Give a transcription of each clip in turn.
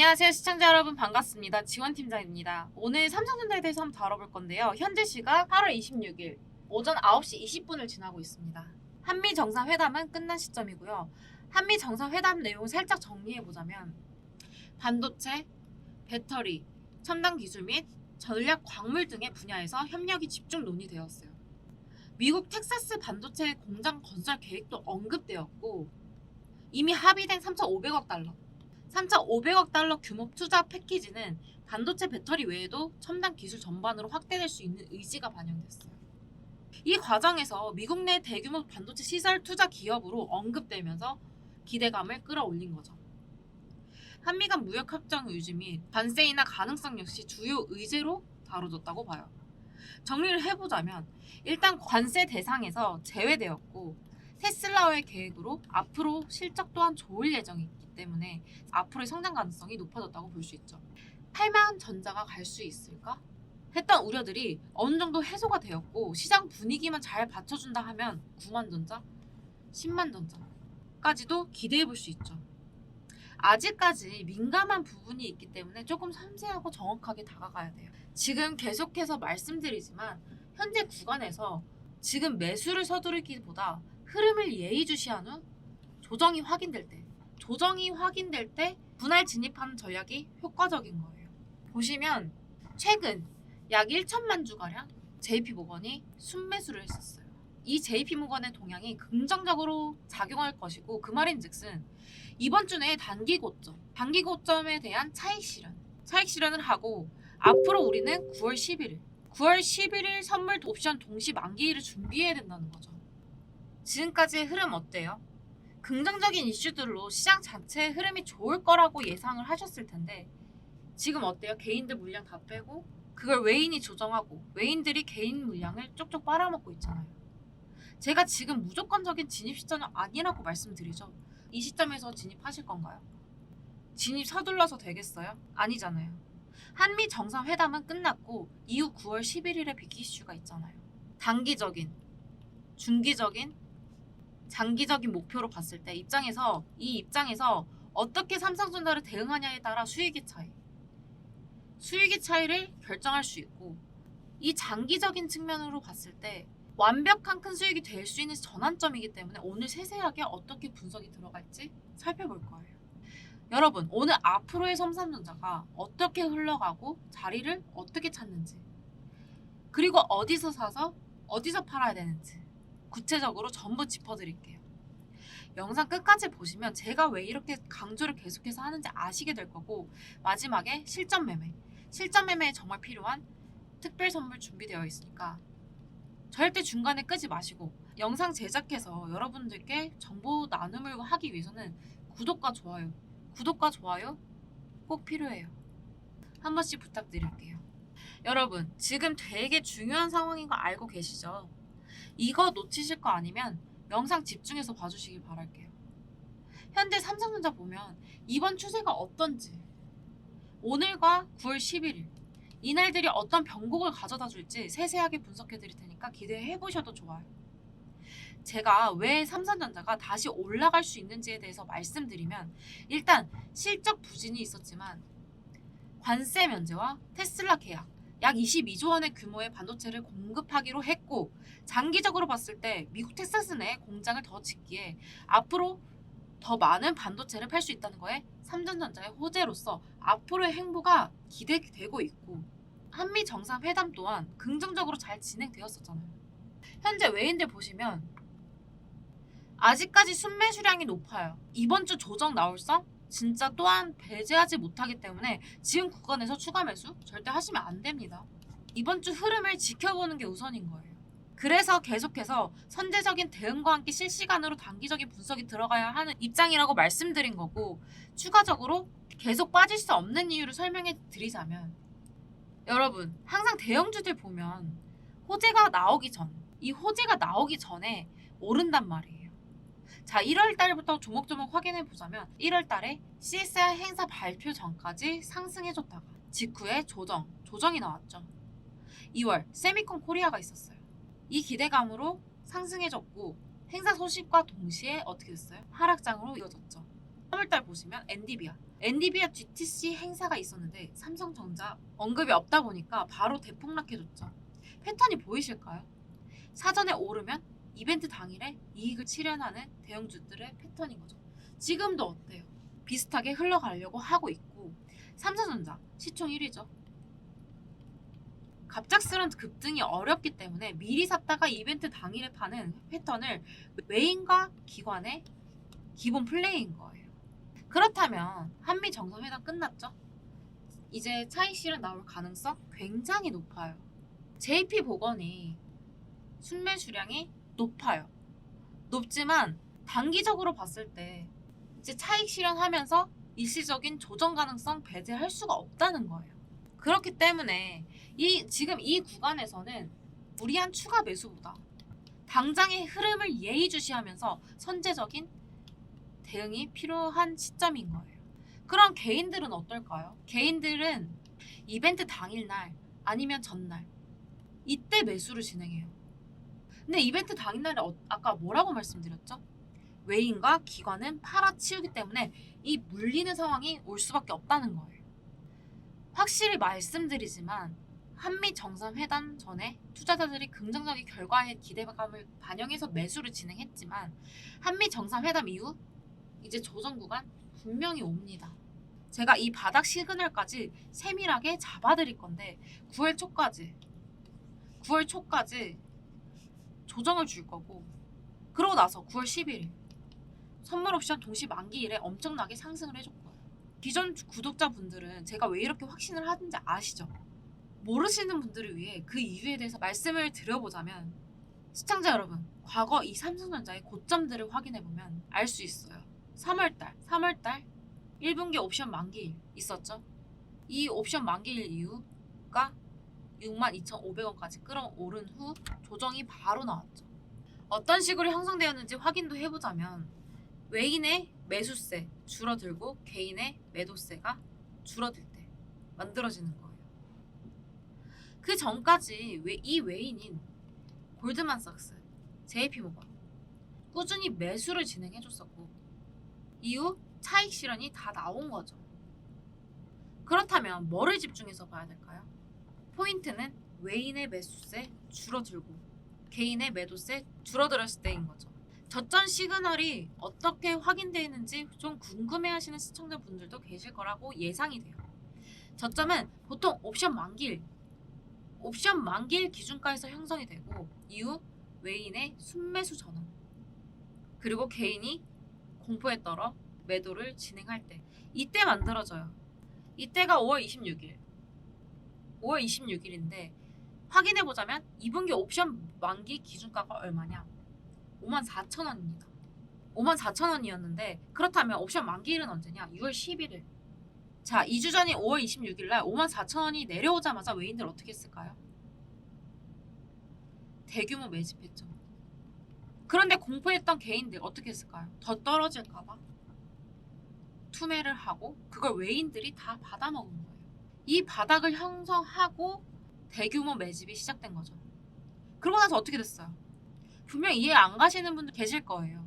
안녕하세요 시청자 여러분. 반갑습니다. 지원팀장입니다. 오늘 삼성전자에 대해서 한번 다뤄볼 건데요. 현재 시각 8월 26일 오전 9시 20분을 지나고 있습니다. 한미 정상회담은 끝난 시점이고요. 한미 정상회담 내용을 살짝 정리해보자면 반도체, 배터리, 첨단 기술 및 전략 광물 등의 분야에서 협력이 집중 논의되었어요. 미국 텍사스 반도체 공장 건설 계획도 언급되었고 이미 합의된 3,500억 달러 3,500억 달러 규모 투자 패키지는 반도체 배터리 외에도 첨단 기술 전반으로 확대될 수 있는 의지가 반영됐어요. 이 과정에서 미국 내 대규모 반도체 시설 투자 기업으로 언급되면서 기대감을 끌어올린 거죠. 한미 간 무역 협정 유지 및 관세 인하 가능성 역시 주요 의제로 다뤄졌다고 봐요. 정리를 해보자면 일단 관세 대상에서 제외되었고 테슬라의 계획으로 앞으로 실적 또한 좋을 예정이기 때문에 앞으로의 성장 가능성이 높아졌다고 볼 수 있죠. 8만 전자가 갈 수 있을까? 했던 우려들이 어느 정도 해소가 되었고 시장 분위기만 잘 받쳐준다 하면 9만 전자, 10만 전자까지도 기대해 볼 수 있죠. 아직까지 민감한 부분이 있기 때문에 조금 섬세하고 정확하게 다가가야 돼요. 지금 계속해서 말씀드리지만 현재 구간에서 지금 매수를 서두르기보다 흐름을 예의주시한 후 조정이 확인될 때 조정이 확인될 때 분할 진입하는 전략이 효과적인 거예요. 보시면 최근 약 1천만 주가량 JP모건이 순매수를 했었어요. 이 JP모건의 동향이 긍정적으로 작용할 것이고 그 말인즉슨 이번 주 내에 단기 고점, 단기 고점에 대한 차익 실현, 차익 실현을 하고 앞으로 우리는 9월 11일, 9월 11일 선물 옵션 동시 만기일을 준비해야 된다는 거죠. 지금까지의 흐름 어때요? 긍정적인 이슈들로 시장 자체의 흐름이 좋을 거라고 예상을 하셨을 텐데 지금 어때요? 개인들 물량 다 빼고 그걸 외인이 조정하고 외인들이 개인 물량을 쪽쪽 빨아먹고 있잖아요. 제가 지금 무조건적인 진입 시점은 아니라고 말씀드리죠. 이 시점에서 진입하실 건가요? 진입 서둘러서 되겠어요? 아니잖아요. 한미 정상회담은 끝났고 이후 9월 11일에 빅 이슈가 있잖아요. 단기적인, 중기적인, 장기적인 목표로 봤을 때 입장에서 이 입장에서 어떻게 삼성전자를 대응하냐에 따라 수익의 차이, 수익의 차이를 결정할 수 있고 이 장기적인 측면으로 봤을 때 완벽한 큰 수익이 될 수 있는 전환점이기 때문에 오늘 세세하게 어떻게 분석이 들어갈지 살펴볼 거예요. 여러분 오늘 앞으로의 삼성전자가 어떻게 흘러가고 자리를 어떻게 찾는지 그리고 어디서 사서 어디서 팔아야 되는지 구체적으로 전부 짚어드릴게요. 영상 끝까지 보시면 제가 왜 이렇게 강조를 계속해서 하는지 아시게 될 거고 마지막에 실전 매매, 실전 매매에 정말 필요한 특별 선물 준비되어 있으니까 절대 중간에 끄지 마시고 영상 제작해서 여러분들께 정보 나눔을 하기 위해서는 구독과 좋아요, 구독과 좋아요 꼭 필요해요. 한 번씩 부탁드릴게요. 여러분, 지금 되게 중요한 상황인 거 알고 계시죠? 이거 놓치실 거 아니면 영상 집중해서 봐주시길 바랄게요. 현재 삼성전자 보면 이번 추세가 어떤지 오늘과 9월 11일 이날들이 어떤 변곡을 가져다 줄지 세세하게 분석해 드릴 테니까 기대해 보셔도 좋아요. 제가 왜 삼성전자가 다시 올라갈 수 있는지에 대해서 말씀드리면 일단 실적 부진이 있었지만 관세 면제와 테슬라 계약 약 22조 원의 규모의 반도체를 공급하기로 했고 장기적으로 봤을 때 미국 텍사스 내 공장을 더 짓기에 앞으로 더 많은 반도체를 팔 수 있다는 거에 삼성전자의 호재로서 앞으로의 행보가 기대되고 있고 한미 정상회담 또한 긍정적으로 잘 진행되었었잖아요. 현재 외인들 보시면 아직까지 순매수량이 높아요. 이번 주 조정 나올 성 진짜 또한 배제하지 못하기 때문에 지금 구간에서 추가 매수 절대 하시면 안 됩니다. 이번 주 흐름을 지켜보는 게 우선인 거예요. 그래서 계속해서 선제적인 대응과 함께 실시간으로 단기적인 분석이 들어가야 하는 입장이라고 말씀드린 거고 추가적으로 계속 빠질 수 없는 이유를 설명해 드리자면 여러분 항상 대형주들 보면 호재가 나오기 전 이 호재가 나오기 전에 오른단 말이에요. 자, 1월 달부터 조목조목 확인해 보자면 1월 달에 CSR 행사 발표 전까지 상승해 줬다가 직후에 조정, 조정이 나왔죠. 2월 세미콘 코리아가 있었어요. 이 기대감으로 상승해 줬고 행사 소식과 동시에 어떻게 됐어요? 하락장으로 이어졌죠. 3월달 보시면 엔디비아. 엔디비아 GTC 행사가 있었는데 삼성전자 언급이 없다 보니까 바로 대폭락해줬죠. 패턴이 보이실까요? 사전에 오르면 이벤트 당일에 이익을 실현하는 대형주들의 패턴인 거죠. 지금도 어때요? 비슷하게 흘러가려고 하고 있고 삼성전자 시총 1위죠. 갑작스런 급등이 어렵기 때문에 미리 샀다가 이벤트 당일에 파는 패턴을 외인과 기관의 기본 플레이인 거예요. 그렇다면 한미 정상회담 끝났죠? 이제 차익 실현 나올 가능성 굉장히 높아요. JP 보건이 순매수량이 높아요. 높지만 단기적으로 봤을 때 이제 차익 실현하면서 일시적인 조정 가능성 배제할 수가 없다는 거예요. 그렇기 때문에 이 지금 이 구간에서는 무리한 추가 매수보다 당장의 흐름을 예의주시하면서 선제적인 대응이 필요한 시점인 거예요. 그럼 개인들은 어떨까요? 개인들은 이벤트 당일날 아니면 전날 이때 매수를 진행해요. 근데 이벤트 당일날에 어- 아까 뭐라고 말씀드렸죠? 외인과 기관은 팔아치우기 때문에 이 물리는 상황이 올 수밖에 없다는 거예요. 확실히 말씀드리지만 한미 정상회담 전에 투자자들이 긍정적인 결과에 기대감을 반영해서 매수를 진행했지만 한미 정상회담 이후 이제 조정 구간 분명히 옵니다. 제가 이 바닥 시그널까지 세밀하게 잡아드릴 건데 9월 초까지 9월 초까지 조정을 줄 거고 그러고 나서 9월 11일 선물 옵션 동시 만기일에 엄청나게 상승을 거예요. 기존 구독자분들은 제가 왜 이렇게 확신을 하는지 아시죠? 모르시는 분들을 위해 그 이유에 대해서 말씀을 드려보자면 시청자 여러분 과거 이 삼성전자의 고점들을 확인해 보면 알 수 있어요. 3월달, 3월달 1분기 옵션 만기일 있었죠. 이 옵션 만기일 이후가 62,500원까지 끌어오른 후 조정이 바로 나왔죠. 어떤 식으로 형성되었는지 확인도 해보자면 외인의 매수세 줄어들고 개인의 매도세가 줄어들 때 만들어지는 거예요. 그 전까지 왜- 이 외인인 골드만삭스, JP모건 꾸준히 매수를 진행해줬었고 이후 차익 실현이 다 나온 거죠. 그렇다면 뭐를 집중해서 봐야 될까요? 포인트는 외인의 매수세 줄어들고 개인의 매도세 줄어들었을 때인 거죠. 저점 시그널이 어떻게 확인되는지 좀 궁금해하시는 시청자분들도 계실 거라고 예상이 돼요. 저점은 보통 옵션 만기일, 옵션 만기일 기준가에서 형성이 되고 이후 외인의 순매수 전환 그리고 개인이 공포에 떨어 매도를 진행할 때 이때 만들어져요. 이때가 5월 26일. 5월 26일인데 확인해 보자면 2분기 옵션 만기 기준가가 얼마냐? 54,000원입니다. 54,000원이었는데 그렇다면 옵션 만기일은 언제냐? 6월 11일. 자, 2주 전인 5월 26일 날 54,000원이 내려오자마자 외인들 어떻게 했을까요? 대규모 매집했죠. 그런데 공포했던 개인들 어떻게 했을까요? 더 떨어질까봐 투매를 하고 그걸 외인들이 다 받아먹은 거예요. 이 바닥을 형성하고 대규모 매집이 시작된 거죠. 그러고 나서 어떻게 됐어요? 분명 이해 안 가시는 분들 계실 거예요.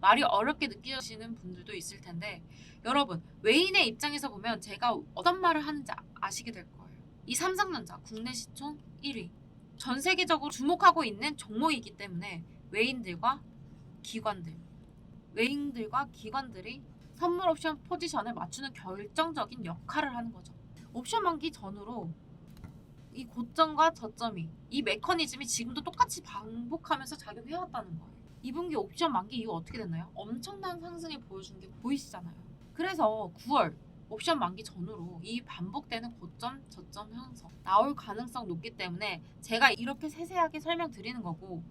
말이 어렵게 느끼시는 분들도 있을 텐데 여러분 외인의 입장에서 보면 제가 어떤 말을 하는지 아- 아시게 될 거예요. 이 삼성전자 국내 시총 1위 전 세계적으로 주목하고 있는 종목이기 때문에 외인들과 기관들 외인들과 기관들이 선물 옵션 포지션을 맞추는 결정적인 역할을 하는 거죠. 옵션 만기 전후로 이 고점과 저점이 이 메커니즘이 지금도 똑같이 반복하면서 작용해왔다는 거예요. 2분기 옵션 만기 이후 어떻게 됐나요? 엄청난 상승을 보여준 게 보이시잖아요. 그래서 9월 옵션 만기 전후로 이 반복되는 고점, 저점 형성 나올 가능성 높기 때문에 제가 이렇게 세세하게 설명드리는 거고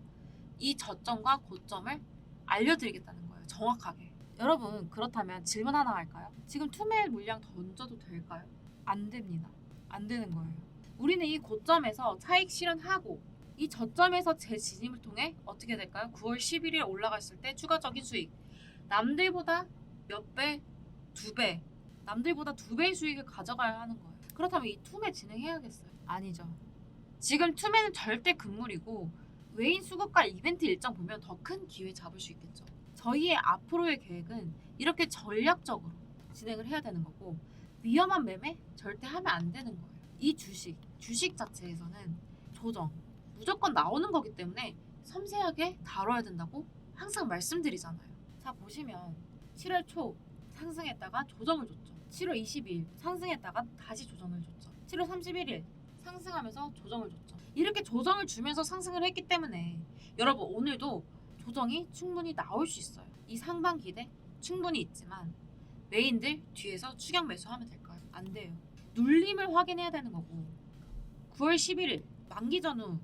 이 저점과 고점을 알려드리겠다는 거예요. 정확하게. 여러분 그렇다면 질문 하나 할까요? 지금 투매 물량 던져도 될까요? 안 됩니다. 안 되는 거예요. 우리는 이 고점에서 차익 실현하고 이 저점에서 재진입을 통해 어떻게 될까요? 9월 11일 올라갔을 때 추가적인 수익 남들보다 몇 배, 두 배, 남들보다 두 배의 수익을 가져가야 하는 거예요. 그렇다면 이 투매 진행해야겠어요? 아니죠. 지금 투매는 절대 금물이고 외인 수급과 이벤트 일정 보면 더 큰 기회 잡을 수 있겠죠. 저희의 앞으로의 계획은 이렇게 전략적으로 진행을 해야 되는 거고 위험한 매매 절대 하면 안 되는 거예요. 이 주식, 주식 자체에서는 조정 무조건 나오는 거기 때문에 섬세하게 다뤄야 된다고 항상 말씀드리잖아요. 자 보시면 7월 초 상승했다가 조정을 줬죠. 7월 22일 상승했다가 다시 조정을 줬죠. 7월 31일 상승하면서 조정을 줬죠. 이렇게 조정을 주면서 상승을 했기 때문에 여러분 오늘도 조정이 충분히 나올 수 있어요. 이 상반 기대 충분히 있지만 메인들 뒤에서 추격 매수하면 될까요? 안 돼요. 눌림을 확인해야 되는 거고 9월 11일 만기 전후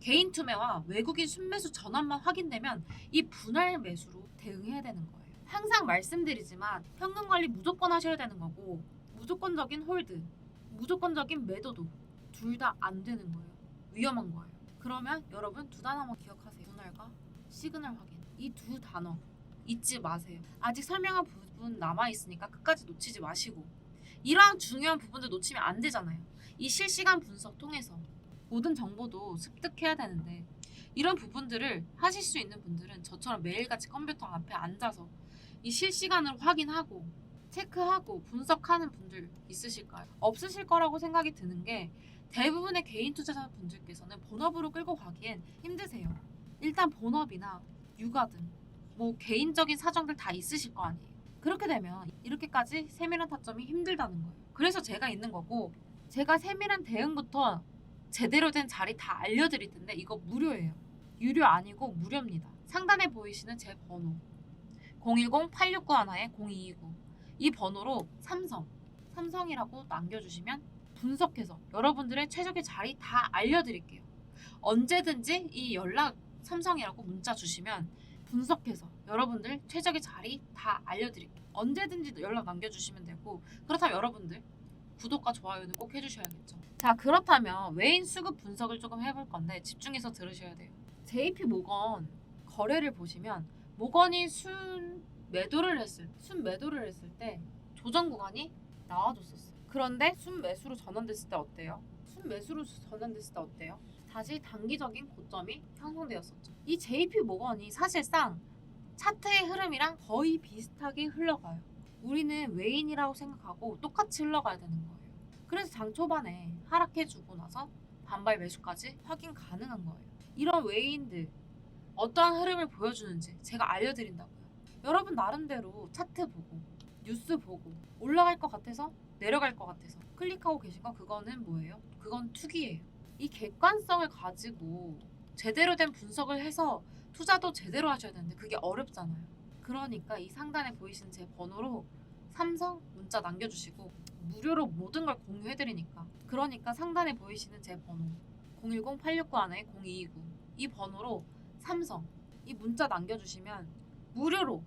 개인 투매와 외국인 순매수 전환만 확인되면 이 분할 매수로 대응해야 되는 거예요. 항상 말씀드리지만 현금 관리 무조건 하셔야 되는 거고 무조건적인 홀드, 무조건적인 매도도 둘 다 안 되는 거예요. 위험한 거예요. 그러면 여러분 두 단어만 기억하세요. 분할과 시그널 확인. 이 두 단어 잊지 마세요. 아직 설명한 부분 남아 있으니까 끝까지 놓치지 마시고 이러한 중요한 부분들 놓치면 안 되잖아요. 이 실시간 분석 통해서 모든 정보도 습득해야 되는데 이런 부분들을 하실 수 있는 분들은 저처럼 매일같이 컴퓨터 앞에 앉아서 이 실시간으로 확인하고 체크하고 분석하는 분들 있으실까요? 없으실 거라고 생각이 드는 게 대부분의 개인 투자자 분들께서는 본업으로 끌고 가기엔 힘드세요. 일단 본업이나 육아든 뭐 개인적인 사정들 다 있으실 거 아니에요. 그렇게 되면 이렇게까지 세밀한 타점이 힘들다는 거예요. 그래서 제가 있는 거고 제가 세밀한 대응부터 제대로 된 자리 다 알려드릴 텐데 이거 무료예요. 유료 아니고 무료입니다. 상단에 보이시는 제 번호 010-8691-0229 이 번호로 삼성, 삼성이라고 남겨주시면 분석해서 여러분들의 최적의 자리 다 알려드릴게요. 언제든지 이 연락 삼성이라고 문자 주시면 분석해서 여러분들 최적의 자리 다 알려드릴게요. 언제든지 연락 남겨주시면 되고 그렇다면 여러분들 구독과 좋아요는 꼭 해주셔야겠죠. 자 그렇다면 외인 수급 분석을 조금 해볼 건데 집중해서 들으셔야 돼요. JP 모건 거래를 보시면 모건이 순 매도를 했을 순 매도를 했을 때 조정 구간이 나와줬었어요. 그런데 순 매수로 전환됐을 때 어때요? 순 매수로 전환됐을 때 어때요? 다시 단기적인 고점이 형성되었었죠. 이 JP 모건이 사실상 차트의 흐름이랑 거의 비슷하게 흘러가요. 우리는 외인이라고 생각하고 똑같이 흘러가야 되는 거예요. 그래서 장 초반에 하락해주고 나서 반발 매수까지 확인 가능한 거예요. 이런 외인들 어떠한 흐름을 보여주는지 제가 알려드린다고요. 여러분 나름대로 차트 보고 뉴스 보고 올라갈 것 같아서 내려갈 것 같아서 클릭하고 계신 거 그거는 뭐예요? 그건 투기예요. 이 객관성을 가지고 제대로 된 분석을 해서 투자도 제대로 하셔야 되는데 그게 어렵잖아요. 그러니까 이 상단에 보이시는 제 번호로 삼성 문자 남겨주시고 무료로 모든 걸 공유해드리니까 그러니까 상단에 보이시는 제 번호 010-869-0229 이 번호로 삼성 이 문자 남겨주시면 무료로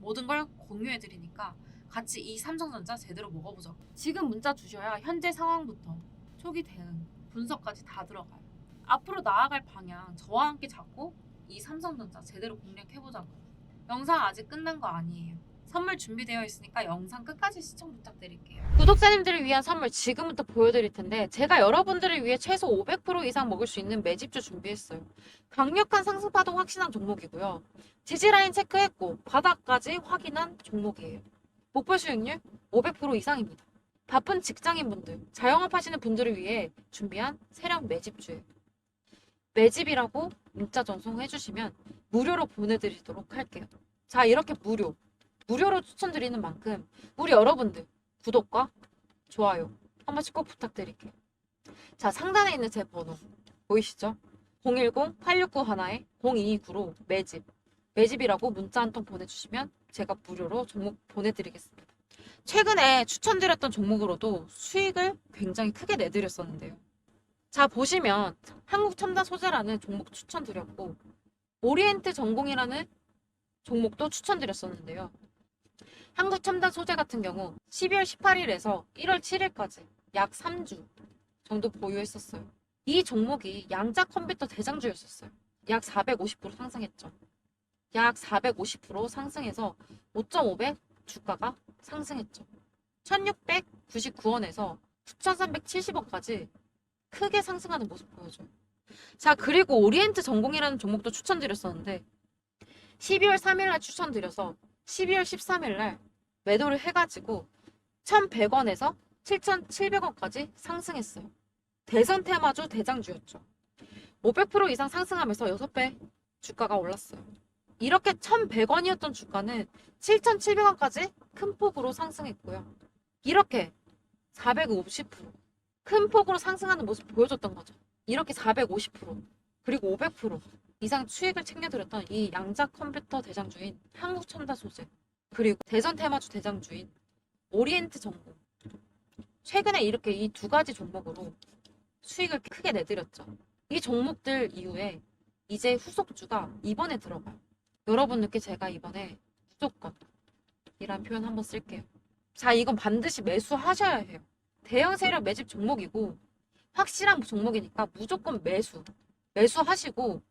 모든 걸 공유해드리니까 같이 이 삼성전자 제대로 먹어보죠. 지금 문자 주셔야 현재 상황부터 초기 대응, 분석까지 다 들어가요. 앞으로 나아갈 방향 저와 함께 잡고 이 삼성전자 제대로 공략해보자고요. 영상 아직 끝난 거 아니에요. 선물 준비되어 있으니까 영상 끝까지 시청 부탁드릴게요. 구독자님들을 위한 선물 지금부터 보여드릴 텐데 제가 여러분들을 위해 최소 500% 이상 먹을 수 있는 매집주 준비했어요. 강력한 상승 파동 확신한 종목이고요. 지지라인 체크했고 바닥까지 확인한 종목이에요. 목표 수익률 500% 이상입니다. 바쁜 직장인분들, 자영업 하시는 분들을 위해 준비한 세력 매집주예요. 매집이라고 문자 전송해 주시면 무료로 보내드리도록 할게요. 자 이렇게 무료, 무료로 추천드리는 만큼 우리 여러분들 구독과 좋아요 한 번씩 꼭 부탁드릴게요. 자 상단에 있는 제 번호 보이시죠? 010-8691-0229로 매집 매집이라고 문자 한 통 보내주시면 제가 무료로 종목 보내드리겠습니다. 최근에 추천드렸던 종목으로도 수익을 굉장히 크게 내드렸었는데요. 자 보시면 한국 첨단 소재라는 종목 추천드렸고 오리엔트 전공이라는 종목도 추천드렸었는데요. 한국 첨단 소재 같은 경우 12월 18일에서 1월 7일까지 약 3주 정도 보유했었어요. 이 종목이 양자 컴퓨터 대장주였었어요. 약 450% 상승했죠. 약 450% 상승해서 5.5배 주가가 상승했죠. 1699원에서 9370원까지 크게 상승하는 모습 보여줘요. 자, 그리고 오리엔트 전공이라는 종목도 추천드렸었는데 12월 3일 날 추천드려서 12월 13일 날 매도를 해가지고 1,100원에서 7,700원까지 상승했어요. 대선 테마주 대장주였죠. 500% 이상 상승하면서 6배 주가가 올랐어요. 이렇게 1,100원이었던 주가는 7,700원까지 큰 폭으로 상승했고요. 이렇게 450%, 큰 폭으로 상승하는 모습 보여줬던 거죠. 이렇게 450% 그리고 500% 이상 수익을 챙겨드렸던 이 양자 컴퓨터 대장주인 한국첨다 소재 그리고 대전 테마주 대장주인 오리엔트 정보 최근에 이렇게 이 두 가지 종목으로 수익을 크게 내드렸죠. 이 종목들 이후에 이제 후속주가 이번에 들어가요. 여러분들께 제가 이번에 무조건 이란 표현 한번 쓸게요. 자, 이건 반드시 매수하셔야 해요. 대형 세력 매집 종목이고 확실한 종목이니까 무조건 매수. 매수하시고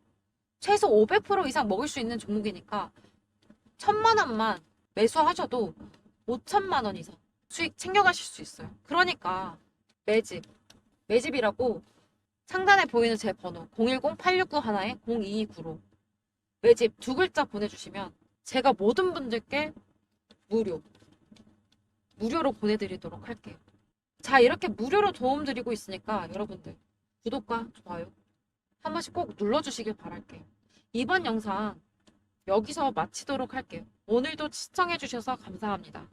최소 500% 이상 먹을 수 있는 종목이니까 천만 원만 매수하셔도 5천만 원 이상 수익 챙겨가실 수 있어요. 그러니까 매집, 매집이라고 상단에 보이는 제 번호 010-869-1-0229로 매집 두 글자 보내주시면 제가 모든 분들께 무료, 무료로 보내드리도록 할게요. 자, 이렇게 무료로 도움드리고 있으니까 여러분들 구독과 좋아요 한 번씩 꼭 눌러주시길 바랄게요. 이번 영상 여기서 마치도록 할게요. 오늘도 시청해주셔서 감사합니다.